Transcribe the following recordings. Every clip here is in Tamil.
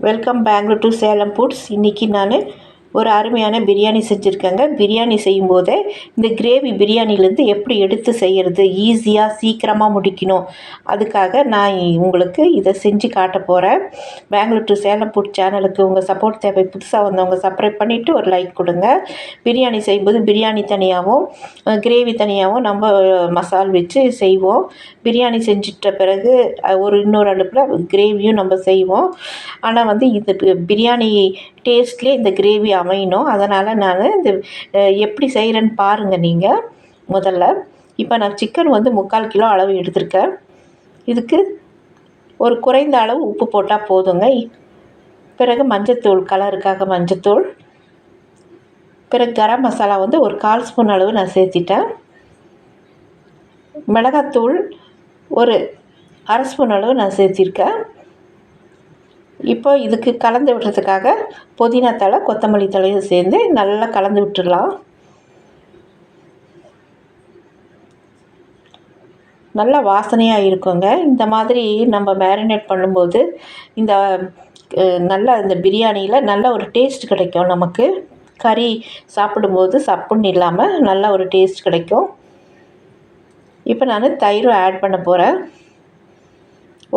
Welcome Bengaluru to Salem foods இன்றைக்கி நான் ஒரு அருமையான பிரியாணி செஞ்சுருக்கேங்க. பிரியாணி செய்யும்போதே இந்த கிரேவி பிரியாணிலேருந்து எப்படி எடுத்து செய்கிறது ஈஸியாக சீக்கிரமாக முடிக்கணும். அதுக்காக நான் உங்களுக்கு இதை செஞ்சு காட்ட போகிறேன் பெங்களூர் டு சேலம் ஃபுட் சேனலுக்கு உங்கள் சப்போர்ட் தேவை. புதுசாக வந்தவங்க சப்ஸ்கிரைப் பண்ணிவிட்டு ஒரு லைக் கொடுங்க. பிரியாணி செய்யும்போது பிரியாணி தனியாகவும் கிரேவி தனியாகவும் நம்ம மசால் வச்சு செய்வோம். பிரியாணி செஞ்சிட்ட பிறகு ஒரு இன்னொரு அடுப்பில் கிரேவியும் நம்ம செய்வோம். ஆனால் வந்து இது பிரியாணி டேஸ்ட்லேயே இந்த கிரேவி அமையணும். அதனால் நான் இந்த எப்படி செய்கிறேன்னு பாருங்கள் நீங்கள் முதல்ல. இப்போ நான் சிக்கன் வந்து முக்கால் கிலோ அளவு எடுத்திருக்கேன். இதுக்கு ஒரு குறைந்த அளவு உப்பு போட்டால் போதுங்க. பிறகு மஞ்சத்தூள் கலருக்காக மஞ்சத்தூள். பிறகு கரம் மசாலா வந்து ஒரு கால் ஸ்பூன் அளவு நான் சேர்த்திட்டேன். மிளகாத்தூள் ஒரு அரை ஸ்பூன் அளவு நான் சேர்த்திருக்கேன். இப்போ இதுக்கு கலந்து விடுறதுக்காக புதினா தழை கொத்தமல்லி தழையும் சேர்ந்து நல்லா கலந்து விட்டுடலாம். நல்ல வாசனையாக இருக்குங்க. இந்த மாதிரி நம்ம மேரினேட் பண்ணும்போது இந்த நல்ல இந்த பிரியாணியில் நல்ல ஒரு டேஸ்ட் கிடைக்கும் நமக்கு. கறி சாப்பிடும்போது சப்புன்னு இல்லாமல் நல்ல ஒரு டேஸ்ட் கிடைக்கும். இப்போ நான் தயிரும் ஆட் பண்ண போகிறேன்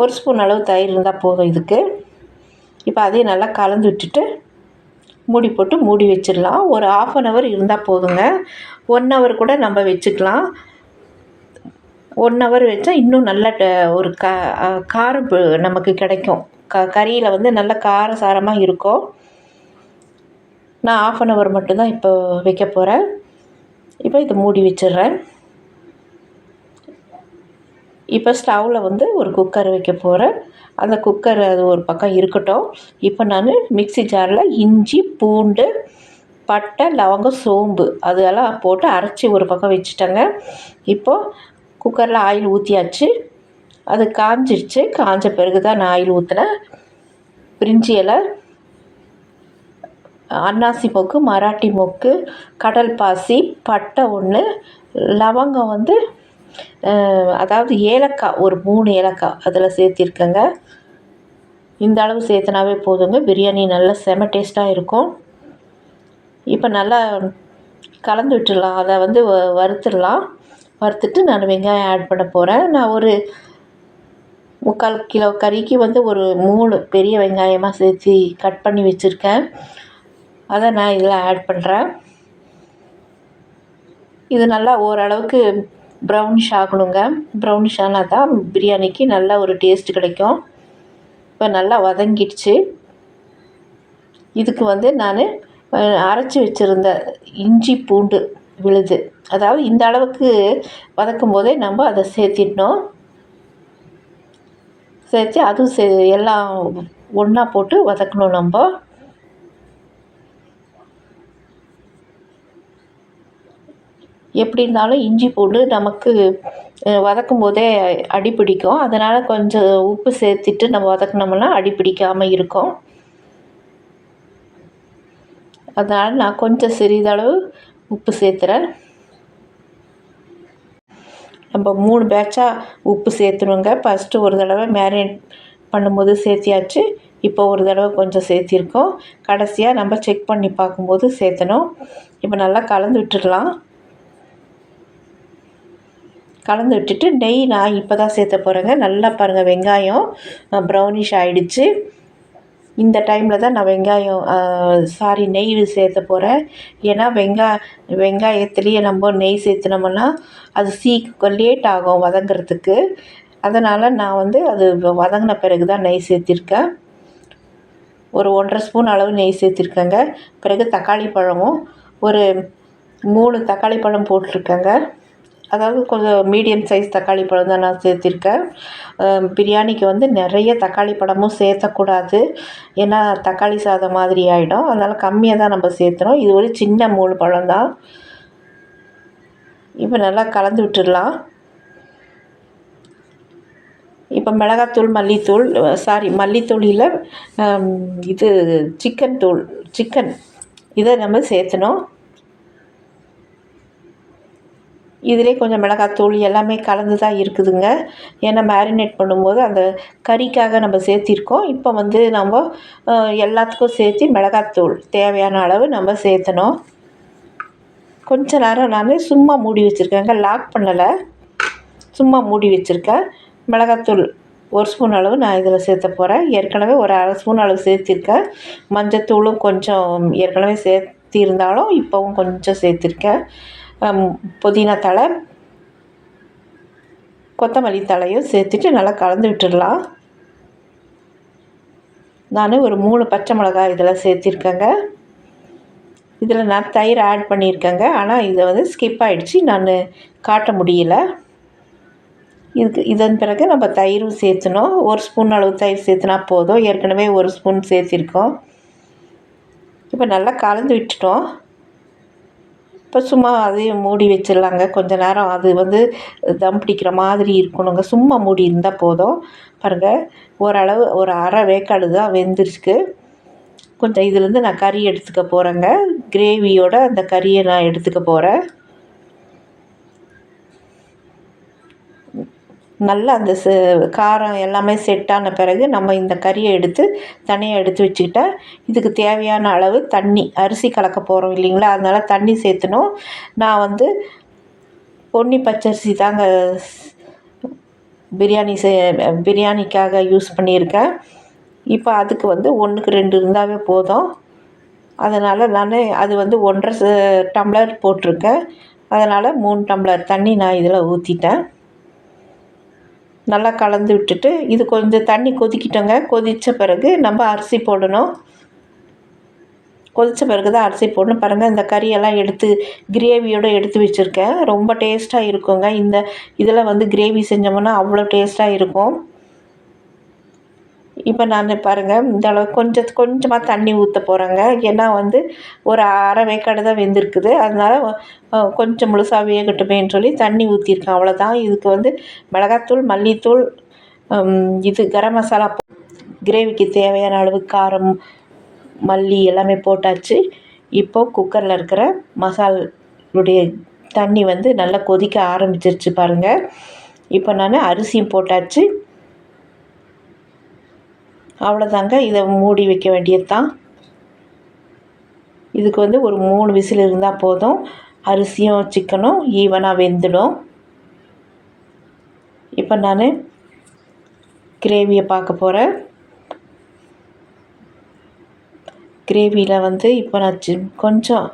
ஒரு ஸ்பூன் அளவு தயிர் இருந்தால் போதும் இதுக்கு. இப்போ அதையும் நல்லா கலந்து விட்டுட்டு மூடி போட்டு மூடி வச்சிடலாம். ஒரு ஆஃப் அன் ஹவர் இருந்தால் போதுங்க. ஒன் ஹவர் கூட நம்ம வச்சுக்கலாம். ஒன் ஹவர் வச்சா இன்னும் நல்ல ட- ஒரு க காரம் நமக்கு கிடைக்கும். க கறியில் வந்து நல்ல காரசாரமாக இருக்கும். நான் ஆஃப் அன் ஹவர் மட்டும்தான் இப்போ வைக்க போகிறேன் இப்போ இதை மூடி வச்சிடுறேன். இப்போ ஸ்டவ்வில் வந்து ஒரு குக்கர் வைக்க போகிறேன் அந்த குக்கர் அது ஒரு பக்கம் இருக்கட்டும். இப்போ நான் மிக்ஸி ஜாரில் இஞ்சி பூண்டு பட்டை லவங்கம் சோம்பு அதெல்லாம் போட்டு அரைச்சி ஒரு பக்கம் வச்சுட்டேங்க. இப்போது குக்கரில் ஆயில் ஊற்றியாச்சு அது காஞ்சிடுச்சு காஞ்ச பிறகு தான் நான் ஆயில் ஊற்றினேன் பிரிஞ்சி இலை அன்னாசி மொக்கு மராட்டி மொக்கு கடல் பாசி பட்டை ஒன்று லவங்கம் வந்து அதாவது ஏலக்காய் ஒரு மூணு ஏலக்காய் அதில் சேர்த்திருக்கேங்க. இந்த அளவு சேர்த்துனாவே போதுங்க. பிரியாணி நல்லா செம டேஸ்ட்டாக இருக்கும். இப்போ நல்லா கலந்து விட்டுடலாம். அதை வந்து வ- வறுத்துடலாம். வறுத்துட்டு நான் வெங்காயம் ஆட் பண்ண போகிறேன் நான் ஒரு முக்கால் கிலோ கறிக்கு வந்து ஒரு மூணு பெரிய வெங்காயமாக சேர்த்து கட் பண்ணி வச்சுருக்கேன். அதை நான் இதில் ஆட் பண்ணுறேன் இது நல்லா ஓரளவுக்கு ப்ரௌனிஷ் ஆகணுங்க. ப்ரௌனிஷ் ஆனால் தான் பிரியாணிக்கு நல்ல ஒரு டேஸ்ட் கிடைக்கும். இப்போ நல்லா வதங்கிடுச்சு. இதுக்கு வந்து நான் அரைச்சி வச்சுருந்த இஞ்சி பூண்டு விழுது. அதாவது இந்த அளவுக்கு வதக்கும் போதே நம்ம அதை சேர்த்திடணும். சேர்த்து அதுவும் சே எல்லாம் ஒன்றா போட்டு வதக்கணும் நம்ம. எப்படி இருந்தாலும் இஞ்சி பூண்டு நமக்கு வதக்கும் போதே அடி பிடிக்கும் அதனால் கொஞ்சம் உப்பு சேர்த்துட்டு நம்ம வதக்குனோம்னா அடி பிடிக்காமல் இருக்கும். அதனால் நான் கொஞ்சம் சிறிதளவு உப்பு சேர்த்துறேன். நம்ம மூணு பேட்சாக உப்பு சேர்த்துணுங்க ஃபஸ்ட்டு ஒரு தடவை மேரினேட் பண்ணும்போது சேர்த்தியாச்சு. இப்போ ஒரு தடவை கொஞ்சம் சேர்த்திருக்கோம். கடைசியாக நம்ம செக் பண்ணி பார்க்கும்போது சேர்த்தணும். இப்போ நல்லா கலந்து விட்டுடலாம். கலந்து விட்டுட்டு நெய் நான் இப்போ தான் சேர்த்த போகிறேங்க நல்லா பாருங்கள் வெங்காயம் ப்ரௌனிஷ் ஆகிடுச்சு இந்த டைமில் தான் நான் வெங்காயம் சாரி நெய் சேர்த்த போகிறேன் ஏன்னா வெங்காய வெங்காயத்துலேயே நம்ம நெய் சேர்த்துனோம்னா அது சீக்கிரம் லேட் ஆகும் வதங்குறதுக்கு. அதனால் நான் வந்து அது வதங்கின பிறகு தான் நெய் சேர்த்திருக்கேன். ஒரு ஒன்றரை ஸ்பூன் அளவு நெய் சேர்த்திருக்கேங்க. பிறகு தக்காளி பழமும் ஒரு மூணு தக்காளி பழம் போட்டிருக்கேங்க. அதாவது கொஞ்சம் மீடியம் சைஸ் தக்காளி பழம் தான் நான் சேர்த்திருக்கேன். பிரியாணிக்கு வந்து நிறைய தக்காளி பழமும் சேர்த்தக்கூடாது. ஏன்னா தக்காளி சாதம் மாதிரி ஆகிடும் அதனால் கம்மியாக தான் நம்ம சேர்த்துறோம். இது ஒரு சின்ன மூணு பழம் தான். இப்போ நல்லா கலந்து விட்டுடலாம். இப்போ மிளகாத்தூள் மல்லித்தூள் சாரி மல்லித்தூளியில் இது சிக்கன் தூள் சிக்கன் இதை நம்ம சேர்த்தணும். இதிலே கொஞ்சம் மிளகாத்தூள் எல்லாமே கலந்து தான் இருக்குதுங்க. ஏன்னா மேரினேட் பண்ணும்போது அந்த கறிக்காக நம்ம சேர்த்திருக்கோம். இப்போ வந்து நம்ம எல்லாத்துக்கும் சேர்த்து மிளகாத்தூள் தேவையான அளவு நம்ம சேர்த்தணும். கொஞ்ச நேரம் நான் சும்மா மூடி வச்சுருக்கேங்க. லாக் பண்ணலை. சும்மா மூடி வச்சுருக்கேன். மிளகாத்தூள் ஒரு ஸ்பூன் அளவு நான் இதில் சேர்த்த போகிறேன் ஏற்கனவே ஒரு அரை ஸ்பூன் அளவு சேர்த்திருக்கேன். மஞ்சத்தூளும் கொஞ்சம் ஏற்கனவே சேர்த்திருந்தாலும் இப்போவும் கொஞ்சம் சேர்த்திருக்கேன். புதினா தழை கொத்தமல்லி தழையும் சேர்த்துட்டு நல்லா கலந்து விட்டுடலாம். நான் ஒரு மூணு பச்சை மிளகாய் இதில் சேர்த்திருக்கேங்க. இதில் நான் தயிர் ஆட் பண்ணியிருக்கேங்க. ஆனால் இதை வந்து ஸ்கிப் ஆகிடுச்சு நான் காட்ட முடியல. இதுக்கு இதன் பிறகு நம்ம தயிரும் சேர்த்துனோம் ஒரு ஸ்பூன் அளவு தயிர் சேர்த்துனா போதும். ஏற்கனவே ஒரு ஸ்பூன் சேர்த்திருக்கோம். இப்போ நல்லா கலந்து விட்டுட்டோம். இப்போ சும்மா அதையும் மூடி வச்சிடலாங்க. கொஞ்ச நேரம் அது வந்து தம் பிடிக்கிற மாதிரி இருக்கணுங்க. சும்மா மூடி இருந்தால் போதும். பாருங்கள் ஓரளவு ஒரு அரை வேக்காடு தான் வெந்துருச்சு கொஞ்சம் இதுலேருந்து நான் கறி எடுத்துக்க போகிறேங்க கிரேவியோட அந்த கறியை நான் எடுத்துக்க போகிறேன் நல்லா அந்த ச காரம் எல்லாமே செட்டான பிறகு நம்ம இந்த கறியை எடுத்து தனியாக எடுத்து வச்சுக்கிட்டா இதுக்கு தேவையான அளவு தண்ணி அரிசி கலக்க போகிறோம் இல்லைங்களா? அதனால் தண்ணி சேர்த்துணும். நான் வந்து பொன்னி பச்சரிசி தாங்க பிரியாணி செ பிரியாணிக்காக யூஸ் பண்ணியிருக்கேன். இப்போ அதுக்கு வந்து ஒன்றுக்கு ரெண்டு இருந்தாவே போதும். அதனால் நான் அது வந்து ஒன்றரை ச- டம்ளர் போட்டிருக்கேன். அதனால் மூணு டம்ளர் தண்ணி நான் இதில் ஊற்றிட்டேன் நல்லா கலந்து விட்டுட்டு இது கொஞ்சம் தண்ணி கொதிக்கிட்டோங்க. கொதித்த பிறகு நம்ம அரிசி போடணும். கொதித்த பிறகு தான் அரிசி போடணும். பாருங்கள் இந்த கறியெல்லாம் எடுத்து கிரேவியோடு எடுத்து வச்சுருக்கேன். ரொம்ப டேஸ்ட்டாக இருக்குங்க. இந்த இதில் வந்து கிரேவி செஞ்சோம்னா அவ்வளோ டேஸ்ட்டாக இருக்கும். இப்போ நான் பாருங்கள் இந்த அளவு கொஞ்சம் கொஞ்சமாக தண்ணி ஊற்ற போகிறேங்க ஏன்னா வந்து ஒரு அரை வேக்காடு தான் வெந்திருக்குது. அதனால் கொஞ்சம் முழுசாக வேகட்டுமேன்னு சொல்லி தண்ணி ஊற்றிருக்கேன் அவ்வளோதான் இதுக்கு வந்து மிளகாத்தூள் மல்லித்தூள் இது கரம் மசாலா கிரேவிக்கு தேவையான அளவு காரம் மல்லி எல்லாமே போட்டாச்சு. இப்போ குக்கரில் இருக்கிற மசாலுடைய தண்ணி வந்து நல்லா கொதிக்க ஆரம்பிச்சிருச்சு பாருங்கள் இப்போ நான் அரிசியும் போட்டாச்சு. அவ்வளோதாங்க இதை மூடி வைக்க வேண்டியது தான் இதுக்கு வந்து ஒரு மூணு விசில் இருந்தால் போதும். அரிசியும் சிக்கனும் ஈவனாக வெந்துடும். இப்போ நான் கிரேவியை பார்க்க போகிறேன் கிரேவியில் வந்து இப்போ நான் சி கொஞ்சம்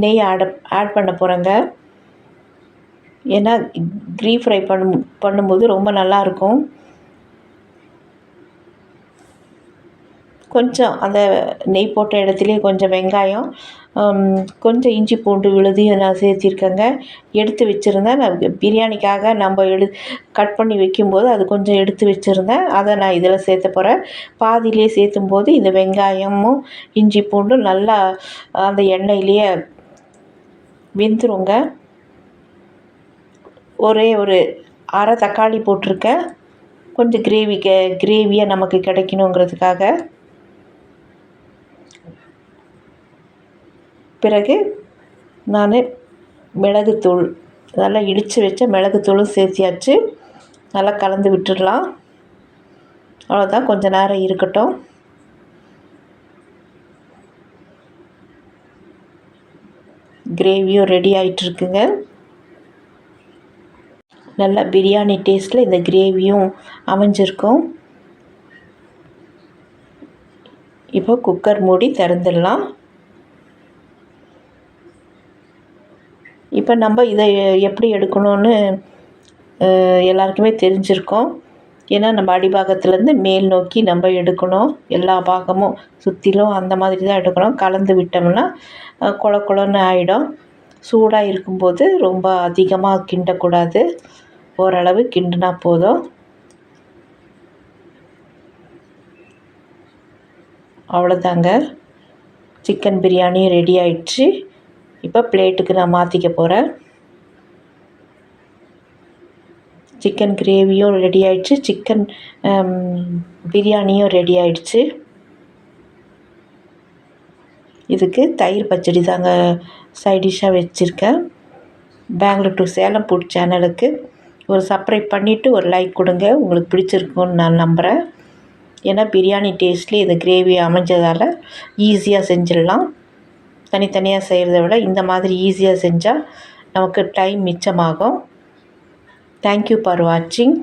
நெய் ஆட் ஆட் பண்ண போகிறேங்க ஏன்னா க்ரீ ஃப்ரை பண்ணும் பண்ணும்போது ரொம்ப நல்லாயிருக்கும் கொஞ்சம் அந்த நெய் போட்ட இடத்துலையே கொஞ்சம் வெங்காயம் கொஞ்சம் இஞ்சி பூண்டு விழுதியும் நான் சேர்த்திருக்கேங்க. எடுத்து வச்சுருந்தேன். நான் பிரியாணிக்காக நம்ம எடு கட் பண்ணி வைக்கும்போது அது கொஞ்சம் எடுத்து வச்சுருந்தேன். அதை நான் இதில் சேர்த்த போகிறேன் பாதியிலே சேர்த்தும் போது இந்த வெங்காயமும் இஞ்சி பூண்டும் நல்லா அந்த எண்ணெயிலேயே வெந்துருங்க. ஒரே ஒரு அரை தக்காளி போட்டிருக்கேன். கொஞ்சம் கிரேவி க கிரேவியாக நமக்கு கிடைக்கணுங்கிறதுக்காக. பிறகு நான் மிளகுத்தூள் நல்லா இடித்து வச்ச மிளகுத்தூளும் சேர்த்தியாச்சு. நல்லா கலந்து விட்டுடலாம். அவ்வளோதான் கொஞ்சம் நேரம் இருக்கட்டும். கிரேவியும் ரெடி ஆகிட்டுருக்குங்க நல்லா பிரியாணி டேஸ்ட்டில் இந்த கிரேவியும் அமைஞ்சிருக்கும். இப்போ குக்கர் மூடி திறந்துடலாம். இப்போ நம்ம இதை எப்படி எடுக்கணும்னு எல்லாருக்குமே தெரிஞ்சிருக்கோம். ஏன்னா நம்ம அடிபாகத்துலேருந்து மேல் நோக்கி நம்ம எடுக்கணும். எல்லா பாகமும் சுற்றிலும் அந்த மாதிரி தான் எடுக்கணும். கலந்து விட்டோம்னா குள குளன்னு ஆகிடும் சூடாக இருக்கும்போது ரொம்ப அதிகமாக கிண்டக்கூடாது. ஓரளவு கிண்டுனா போதும். அவ்வளோதாங்க. சிக்கன் பிரியாணி ரெடி ஆயிடுச்சு. இப்போ பிளேட்டுக்கு நான் மாற்றிக்க போகிறேன் சிக்கன் கிரேவியும் ரெடி ஆயிடுச்சு. சிக்கன் பிரியாணியும் ரெடி ஆயிடுச்சு. இதுக்கு தயிர் பச்சடி தாங்க சைடிஷ்ஷாக வச்சுருக்கேன். பெங்களூர் டு சேலம் புட் சேனலுக்கு ஒரு சப்ஸ்கிரைப் பண்ணிவிட்டு ஒரு லைக் கொடுங்க. உங்களுக்கு பிடிச்சிருக்குன்னு நான் நம்புகிறேன் ஏன்னா பிரியாணி டேஸ்ட்லேயே இது கிரேவி அமைஞ்சதால் ஈஸியாக செஞ்சிடலாம். தனித்தனியாக செய்கிறத விட இந்த மாதிரி ஈஸியாக செஞ்சால் நமக்கு டைம் மிச்சமாகும். தேங்க்யூ ஃபார் வாட்சிங்